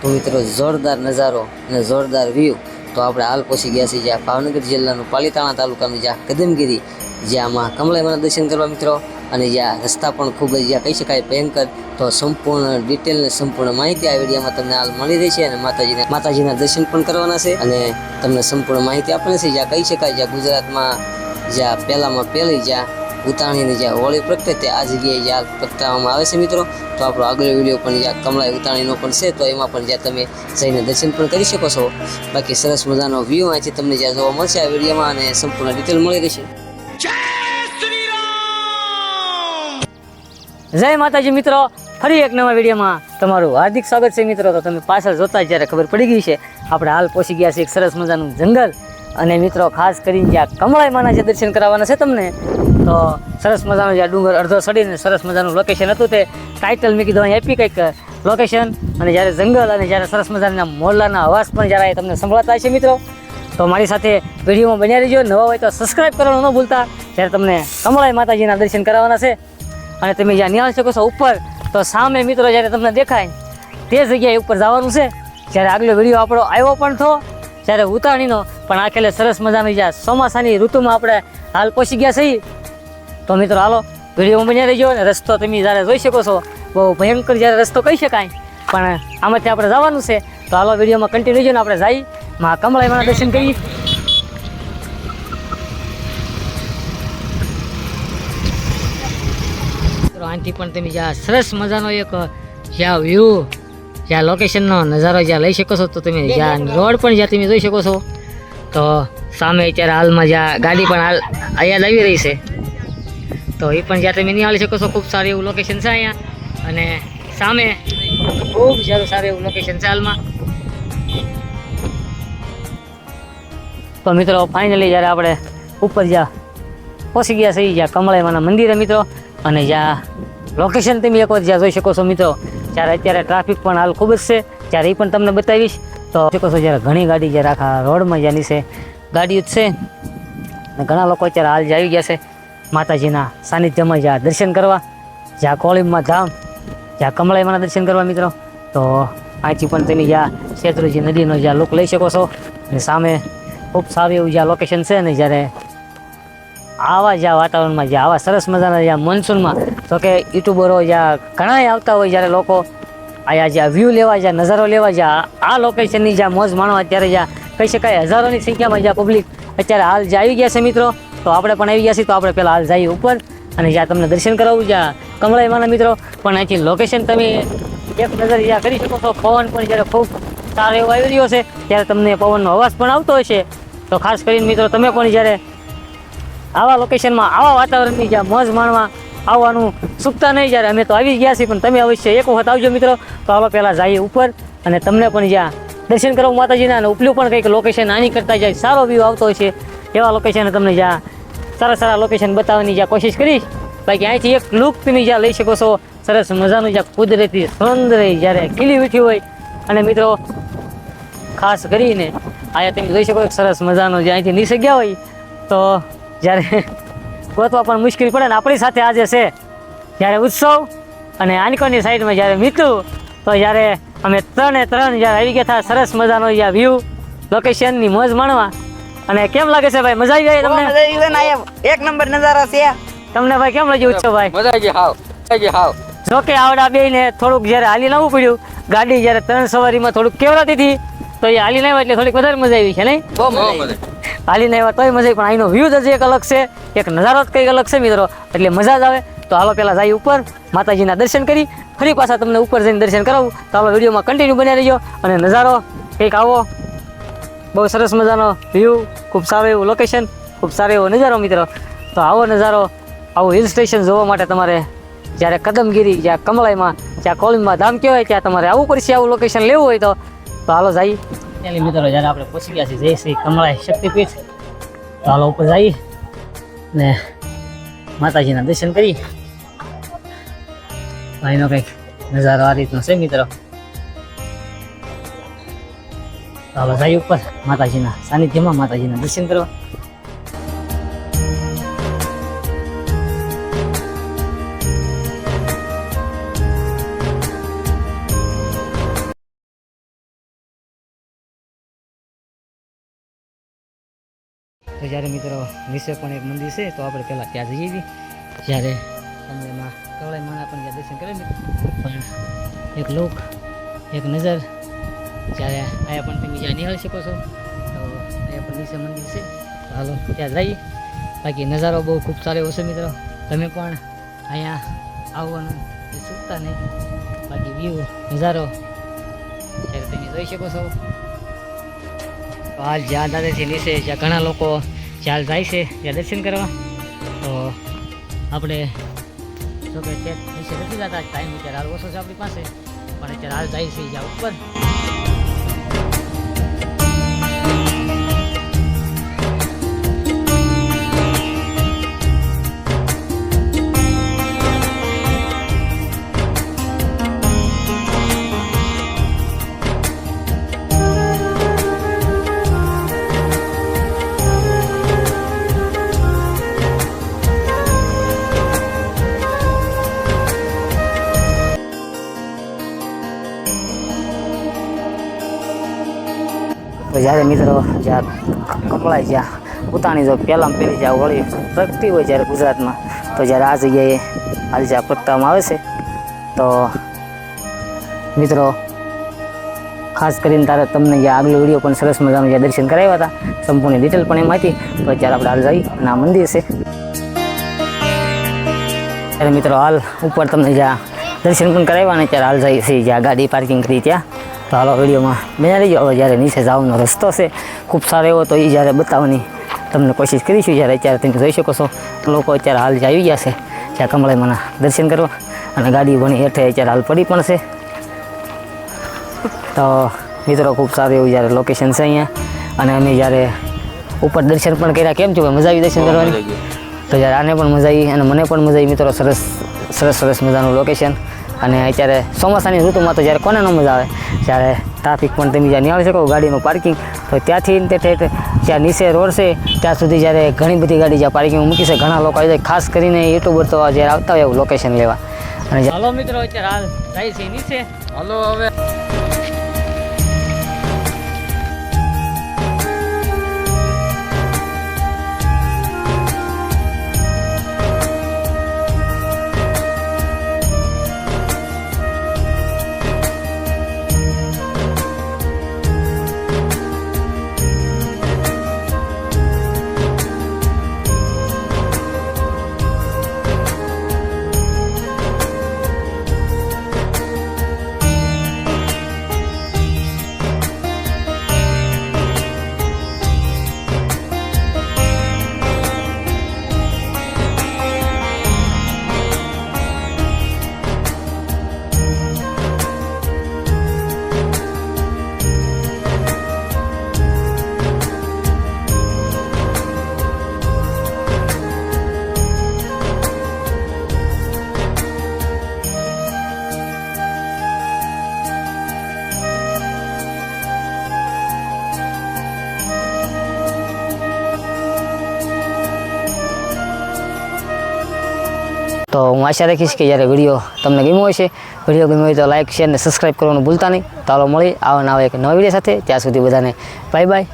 તો મિત્રો, જોરદાર નજારો અને જોરદાર વ્યૂ તો આપણે હાલ પહોંચી ગયા છીએ જ્યાં ભાવનગર જિલ્લાનું પાલીતાણા તાલુકાનું જ્યાં કદમગીરી જ્યાં માં કમલાઈમાના દર્શન કરવા મિત્રો, અને જ્યાં રસ્તા પણ ખૂબ જ, જ્યાં કહી શકાય ભયંકર. તો સંપૂર્ણ ડિટેલ ને સંપૂર્ણ માહિતી આ વિડીયોમાં તમને હાલ મળી રહી છે અને માતાજીને, માતાજીના દર્શન પણ કરવાના છે. અને તમને સંપૂર્ણ માહિતી આપવાની છે. જ્યાં કહી શકાય, જ્યાં ગુજરાતમાં જ્યાં પહેલામાં પહેલી જ્યાં ઉતાણીની જ્યાં હોળી પ્રગટે તે આ જગ્યાએ જ્યાં પ્રગટાવવામાં આવે છે મિત્રો. તો આપણો આગળ વીડિયો પણ જ્યાં કમળાઈ ઉતાણીનો પણ છે, તો એમાં પણ જ્યાં તમે જઈને દર્શન પણ કરી શકો છો. બાકી સરસ મજાનો વ્યૂ અહીંથી તમને જ્યાં જોવા મળશે આ વિડીયોમાં અને સંપૂર્ણ ડિટેલ મળી રહેશે. જય માતાજી મિત્રો, ફરી એક નવા વિડીયોમાં તમારું હાર્દિક સ્વાગત છે મિત્રો. તો તમે પાછળ જોતા જ્યારે ખબર પડી ગઈ છે, આપણે હાલ પહોંચી ગયા છે એક સરસ મજાનું જંગલ. અને મિત્રો, ખાસ કરીને જ્યાં કમળાઈ માના જે દર્શન કરાવવાના છે તમને તો સરસ મજાનો જ્યાં ડુંગર અડધો સડીને સરસ મજાનું લોકેશન હતું તે ટાઇટલ મેં કીધું, અહીં આપી કંઈક લોકેશન અને જ્યારે જંગલ અને જ્યારે સરસ મજાના મોરલાના અવાજ પણ જ્યારે તમને સંભળાતા છે મિત્રો, તો મારી સાથે વિડીયોમાં બન્યા રહેજો. નવા હોય તો સબસ્ક્રાઇબ કરવાનું ન ભૂલતા. જ્યારે તમને કમળાઈ માતાજીના દર્શન કરાવવાના છે અને તમે જ્યાં નિહાળી શકો છો ઉપર, તો સામે મિત્રો જ્યારે તમને દેખાય, તે જગ્યાએ ઉપર જવાનું છે. જ્યારે આગલો વીડિયો આપણો આવ્યો પણ થો જ્યારે ઉતાણીનો પણ આખેલે સરસ મજાની જ્યાં ચોમાસાની ઋતુમાં આપણે હાલ પહોંચી ગયા છીએ તો મિત્રો, હાલો વિડીયોમાં બન્યા રહીજો અને રસ્તો તમે જ્યારે જોઈ શકો છો, બહુ ભયંકર જ્યારે રસ્તો કહી શકાય, પણ આમાંથી આપણે જવાનું છે. તો હાલો વિડીયોમાં કન્ટિન્યુ રહીજો ને આપણે જઈ, મા કમળાઈમાના દર્શન મિત્રો, આનાથી પણ તમે જ્યાં સરસ મજાનો એક, જ્યાં વ્યૂ જ્યાં લોકેશનનો નજારો જ્યાં લઈ શકો છો, તો તમે જ્યાં રોડ પણ જ્યાં તમે જોઈ શકો છો. તો સામે અત્યારે હાલમાં જ્યાં ગાડી પણ હાલ અહીંયા આવી રહી છે. તો એ પણ જ્યાં તમે આવી શકો છો ખૂબ સારું એવું લોકેશન છે અહીંયા. અને સામે ખૂબ સારું સારું એવું લોકેશન છે હાલમાં. તો મિત્રો ફાઇનલી જ્યારે આપણે ઉપર જ્યાં પહોંચી ગયા છે જ્યાં કમળાઈમાના મંદિરે મિત્રો, અને જ્યાં લોકેશન તમે એક વાર જ્યાં જોઈ શકો છો મિત્રો, જ્યારે અત્યારે ટ્રાફિક પણ હાલ ખૂબ જ છે, ત્યારે એ પણ તમને બતાવીશ. તો શકો છો જ્યારે ઘણી ગાડી જ્યારે આખા રોડમાં જ્યાં છે, ગાડીઓ જ છે. અને ઘણા લોકો અત્યારે હાલ જ આવી ગયા છે. માતાજીના સાનિધ્યમાં જ્યાં દર્શન કરવા, જ્યાં કોળીમમાં ધામ, જ્યાં કમળાઈમાંના દર્શન કરવા મિત્રો, તો અહીંથી પણ તેની જ્યાં શેત્રુજી નદીનો જ્યાં લુક લઈ શકો છો. અને સામે ખૂબ સારું એવું જ્યાં લોકેશન છે ને જ્યારે આવા જ્યાં વાતાવરણમાં, જ્યાં આવા સરસ મજાના જ્યાં મોન્સૂનમાં તો કે યુટ્યુબરો જ્યાં ઘણાય આવતા હોય જ્યારે લોકો અહીંયા જ્યાં વ્યૂ લેવા, જ્યાં નજારો લેવા, જ્યાં આ લોકેશનની જ્યાં મોજ માણવા અત્યારે જ્યાં કહી શકાય હજારોની સંખ્યામાં જ્યાં પબ્લિક અત્યારે હાલ જે આવી ગયા છે મિત્રો તો આપણે પણ આવી ગયા છીએ, તો આપણે પહેલાં હાલ જઈએ ઉપર અને જ્યાં તમને દર્શન કરાવું, જ્યાં કમળાઈમાના મિત્રો. પણ અહીંથી લોકેશન તમે એક નજર જ્યાં કરી શકો છો, પવન પણ જ્યારે ખૂબ સારો એવો આવી રહ્યો છે, ત્યારે તમને પવનનો અવાજ પણ આવતો હશે. તો ખાસ કરીને મિત્રો, તમે પણ જ્યારે આવા લોકેશનમાં આવા વાતાવરણની જ્યાં મોજ માણવા આવવાનું ચૂકતા નહીં, જ્યારે અમે તો આવી ગયા છીએ, પણ તમે અવશ્ય એક વખત આવજો મિત્રો. તો આવા પહેલાં જઈએ ઉપર અને તમને પણ જ્યાં દર્શન કરો માતાજીના અને ઉપલું પણ કંઈક લોકેશન આની કરતાં જાય સારો વ્યૂ આવતો છે એવા લોકેશન તમને જ્યાં સારા સારા લોકેશન બતાવવાની જ્યાં કોશિશ કરીશ. બાકી અહીંથી એક લુક તમે જ્યાં લઈ શકો છો, સરસ મજાનું જ્યાં કુદરતી સૌંદર્ય જ્યારે ખીલી ઉઠી હોય. અને મિત્રો, ખાસ કરીને અહીંયા તમે જોઈ શકો એક સરસ મજાનો જે અહીંથી નીચે ગયા હોય, તો જ્યારે ગોતવા પણ મુશ્કેલ પડે ને આપણી સાથે આજે છે જ્યારે ઉત્સવ અને આનકોની સાઈડમાં જ્યારે મીઠું તો જ્યારે અમે ત્રણે ત્રણ જ્યારે આવી ગયા હતા, સરસ મજાનો જ્યાં વ્યૂ લોકેશનની મોજ માણવા. અને કેમ લાગે છે ભાઈ? મજા આવી ગઈ તમને? મજા આવી ગઈ ને એક નંબર નજારો છે. તમને ભાઈ કેમ લાગ્યું ઉત્સવ ભાઈ? મજા આવી હાવ. મજા આવી હાવ. જોકે આવડા બે ને થોડુંક જ્યારે હાલી લાવવું પડ્યું ગાડી જ્યારે ત્રણ સવારીમાં થોડુંક કેવડાતી હતી તો એ હાલી લાવ્યા એટલે થોડીક વધારે મજા આવી છે નહીં? બહુ મજા મજા આવી. હાલીને આવ્યા તોય મજા પણ અહીંનો વ્યૂ જ એક અલગ છે. એક નજારો જ કંઈક અલગ છે મિત્રો. એટલે મજા જ આવે. તો હાલો પહેલાં જાય ઉપર. માતાજીના દર્શન કરી. ફરી પાછા તમને ઉપર જઈને દર્શન કરાવું. તો હાલો વિડીયોમાં કન્ટિન્યુ બની રહ્યો અને નજારો કંઈક આવો. બહુ સરસ મજાનો વ્યૂ ખૂબ સારું એવું લોકેશન ખૂબ સારો એવો નજારો મિત્રો. તો આવો નજારો, આવું હિલ સ્ટેશન જોવા માટે તમારે જ્યારે કદમગીરી, જ્યાં કમળાઈમાં, જ્યાં કોલિંગમાં ધામ કહેવાય, ત્યાં તમારે આવું પડશે આવું લોકેશન લેવું હોય તો. તો હાલો જઈએ. ચાલી મિત્રો, જ્યારે આપણે પહોંચી ગયા છીએ, જય શ્રી કમળાઈ શક્તિપીઠ, તો હાલો ઉપર જઈએ ને માતાજીના દર્શન કરી ભાઈનો કંઈક નજારો આ રીતનો છે મિત્રો. ચાલો ઉપર, માતાજીના સાનિધ્યમાં માતાજીના દર્શન કરવા. તો જ્યારે મિત્રો નીચે પણ એક મંદિર છે, તો આપણે પહેલાં ત્યાં જઈએ છીએ. જ્યારે તમને એમાં કવળાઈ માણા પણ ત્યાં દર્શન કરે પણ એક લોક, એક નજર જ્યારે અહીંયા પણ તમે જ્યાં નિહાળી શકો છો, તો અહીંયા પણ નીચે મંદિર છે. હાલો, ત્યાં જઈએ બાકી નજારો બહુ ખૂબ સારો એવો છે મિત્રો. તમે પણ અહીંયા આવવાનું ચૂકતા નહીં. બાકી વ્યૂ નજારો ત્યારે તમે જોઈ શકો છો. તો હાલ જ્યાં દાદા છે નીચે, જ્યાં ઘણા લોકો ચાલ જાય છે, ત્યાં દર્શન કરવા. તો આપણે જો કે ત્યાં નીચે નથી જતા, ટાઈમ અત્યારે હાલ ઓછો છે આપણી પાસે. પણ અત્યારે હાલ જાય છે જ્યાં ઉપર. તો જ્યારે મિત્રો જ્યાં કમળાય જ્યાં પોતાની જો પહેલાં પહેલી જ્યાં વળી પ્રગતિ હોય જ્યારે ગુજરાતમાં, તો જ્યારે આ જગ્યાએ હાલ જ્યાં પ્રગટાવવામાં આવે છે, તો મિત્રો ખાસ કરીને તારે તમને જે આગલો વીડિયો પણ સરસ મજાનું જ્યાં દર્શન કરાવ્યા હતા, સંપૂર્ણ ડિટેલ પણ એમાં હતી, તો અત્યારે આપણે હાલ જઈ અને આ મંદિર છે. ત્યારે મિત્રો હાલ ઉપર તમને જ્યાં દર્શન પણ કરાવ્યા અને ત્યારે હાલ જઈ છીએ જ્યાં ગાડી પાર્કિંગ કરી ત્યાં. તો હાલો વિડીયોમાં બન્યા લઈ જાઓ જ્યારે નીચે જવાનો રસ્તો છે ખૂબ સારો એવો તો એ જ્યારે બતાવવાની તમને કોશિશ કરીશું. જ્યારે અત્યારે તમે જોઈ શકો છો લોકો અત્યારે હાલ જ આવી ગયા છે. જ્યાં કમળાઈમાના દર્શન કરવા અને ગાડી ભણી હેઠે અત્યારે હાલ પડી પણ છે. તો મિત્રો ખૂબ સારું એવું જ્યારે લોકેશન છે અહીંયા. અને અમે જ્યારે ઉપર દર્શન પણ કર્યા. કેમ છું મજા આવી દર્શન કરવાની? તો જ્યારે આને પણ મજા આવી અને મને પણ મજા આવી. મિત્રો સરસ સરસ સરસ મજાનું લોકેશન અને અત્યારે ચોમાસાની ઋતુમાં તો જ્યારે કોને ન મજા આવે જ્યારે ટ્રાફિક પણ તમે જ્યાં નિહાળી શકો ગાડીનું પાર્કિંગ તો ત્યાંથી તે ઠેઠ જ્યાં નીચે રોડ છે, ત્યાં સુધી જ્યારે ઘણી બધી ગાડી જ્યાં પાર્કિંગ મૂકી છે, ઘણા લોકો આવી જાય ખાસ કરીને યુટ્યુબર તો જ્યારે આવતા હોય એવું લોકેશન લેવા. અને હાલો મિત્રો, અત્યારે હાલ જાય છે નીચે. હલો હવે. તો હું આશા રાખીશ કે જ્યારે વીડિયો તમને ગમ્યો હશે, વીડિયો ગમ્યો હોય તો લાઇક શેર અને સબસ્ક્રાઈબ કરવાનું ભૂલતા નહીં. તો ચાલો મળી આવા નવા એક નવા વીડિયો સાથે. ત્યાં સુધી બધાને બાય બાય